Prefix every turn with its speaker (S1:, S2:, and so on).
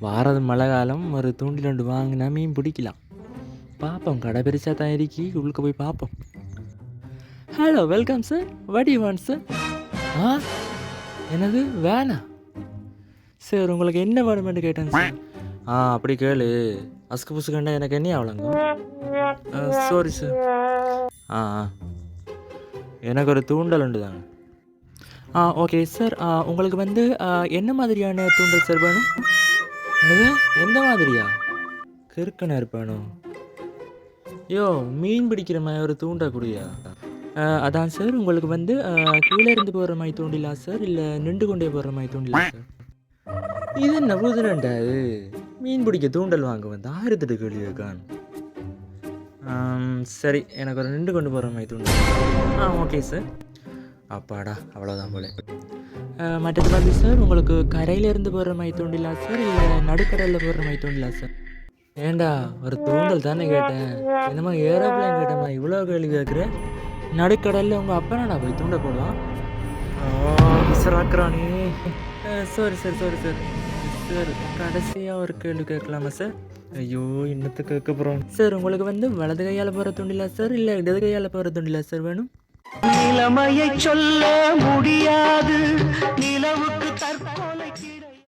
S1: வாரது மழை காலம் ஒரு தூண்டில் ரெண்டு வாங்கினா மீன் பிடிக்கலாம். பார்ப்போம் கடை பெருசாக தான் இருக்கி. உள்ளுக்கு போய் பார்ப்போம் ஹலோ வெல்கம் சார் வடி வான் சார் ஆ? என்னது? வேணா? சார் உங்களுக்கு என்ன வேணுமென்று கேட்டேன் சார் ஆ அப்படி கேளு. அஸ்கு புசுக்கண்டா எனக்கு என்ன அவ்வளோங்க? சாரி சார் ஆ ஆ. எனக்கு ஒரு தூண்டல் உண்டு தாங்க. ஆ ஓகே சார் உங்களுக்கு வந்து என்ன மாதிரியான தூண்டல் சார் வேணும்? எந்த மாதிரியா? கிறுக்கனா இருப்பானோ? யோ மீன் பிடிக்கிற மாதிரி ஒரு தூண்டா குடியா? அதான் சார் உங்களுக்கு வந்து கீழே இருந்து போகிற மாதிரி தூண்டிலா சார்? இல்லை நின்று கொண்டே போகிற மாதிரி தூண்டிலாம் சார்? இது என்ன புதுரண்டா இது? மீன் பிடிக்க தூண்டல் வாங்க வந்து ஆயிரத்தெட்டு கேள்வி இருக்கான் சரி எனக்கு ஒரு நின்று கொண்டு போகிற மாதிரி தூண்டல். ஆ ஓகே சார். அப்பாடா அவ்வளோதான் போல. மற்றது பார்த்து சார் உங்களுக்கு கரையிலேருந்து போடுற மாதிரி தூண்டிலா சார் இல்லை நடுக்கடலில் போடுற மாதிரி தூண்டிலா சார்? ஏண்டா ஒரு தூண்டல் தானே கேட்டேன். என்னமா ஏரோப்ளைன் கேட்டேம்மா இவ்வளோ கேள்வி கேட்குற? நடுக்கடலில் உங்கள் அப்பா நான் போய் தூண்ட போடுவான்? Sir sorry sir sorry sir. Sir கடைசியாக ஒரு கேள்வி கேட்கலாமா சார்? ஐயோ இன்னத்துக்கு கேட்க போகிறோம் சார் உங்களுக்கு வந்து வலது கையால் போகிற துண்டிலா சார் இல்லை இடது கையால் போகிற துண்டிலா சார் வேணும்?
S2: நிலைமையை சொல்ல முடியாது.